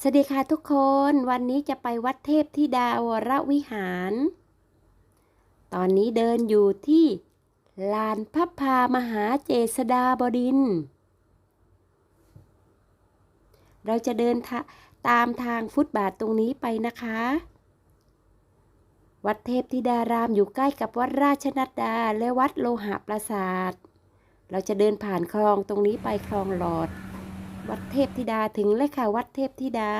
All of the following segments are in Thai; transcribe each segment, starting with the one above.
สวัสดีค่ะทุกคนวันนี้จะไปวัดเทพธิดาวรวิหาร ตอนนี้เดินอยู่ที่ลานพระพามหาเจษฎาบดิน เราจะเดินทะตามทางฟุตบาทตรงนี้ไปนะคะ วัดเทพธิดารามอยู่ใกล้กับวัดราชนัดดาและวัดโลหะปราสาท เราจะเดินผ่านคลองตรงนี้ไปคลองหลอด วัดเทพธิดาถึงแล้วค่ะ วัดเทพธิดา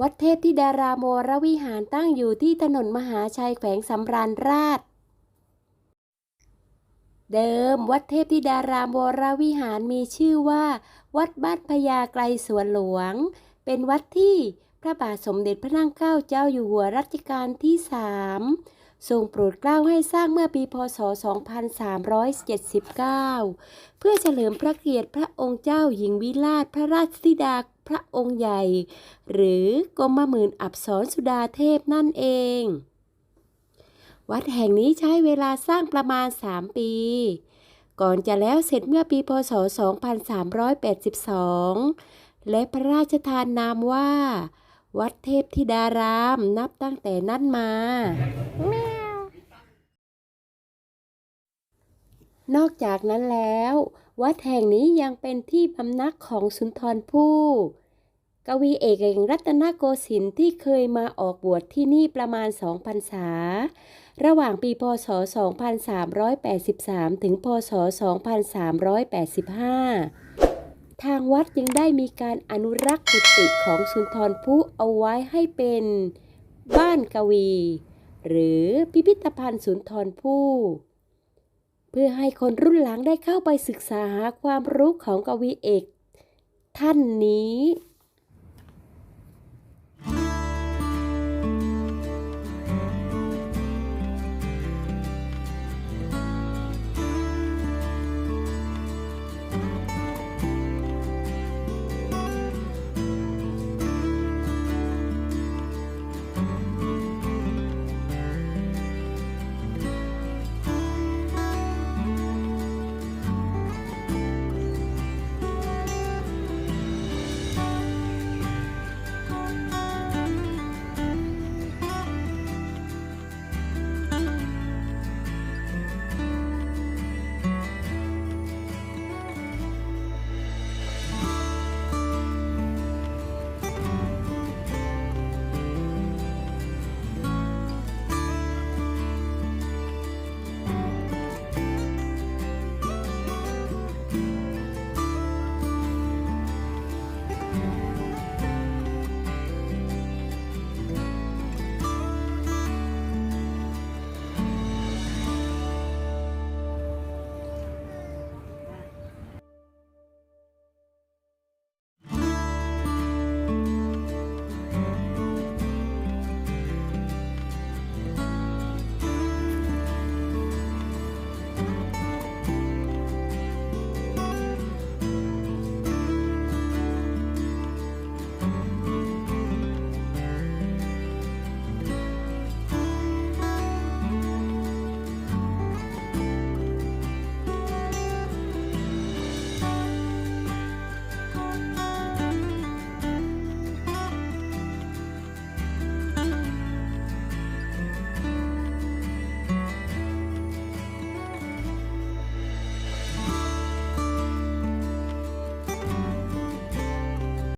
วัดเทพธิดารามวรวิหารตั้งอยู่ที่ถนนมหาชัยแขวงสำราญราชเดิมวัดเทพธิดารามวรวิหารมีชื่อว่า วัดบ้านพญาไกลสวนหลวง เป็นวัดที่พระบาทสมเด็จพระนั่งเกล้าเจ้าอยู่หัวรัชกาลที่สาม ทรงโปรดเกล้าให้สร้างเมื่อปีพศ 2379 เพื่อเฉลิมพระเกียรติพระองค์เจ้าหญิงวิลาศพระราชธิดาพระองค์ใหญ่ หรือกรมหมื่นอับสรสุดาเทพนั่นเอง วัดแห่งนี้ใช้เวลาสร้างประมาณ 3 ปี ก่อนจะแล้วเสร็จเมื่อปีพศ 2382 และพระราชทานนามว่า วัดเทพธิดารามนับตั้งแต่นั้นมา นอกจากนั้นแล้ว วัดแห่งนี้ยังเป็นที่พำนักของสุนทรภู่กวีเอกแห่งรัตนโกสินทร์ที่เคยมาออกบวชที่นี่ประมาณ2พรรษา ระหว่างปีพศ 2383 ถึงพศ 2385 ทางวัดยังได้มีการอนุรักษ์กุฏิของสุนทรภู่เอาไว้ให้เป็นบ้านกวี หรือพิพิธภัณฑ์สุนทรภู่ เพื่อให้คนรุ่นหลังได้เข้าไปศึกษาหาความรู้ของกวีเอก ท่านนี้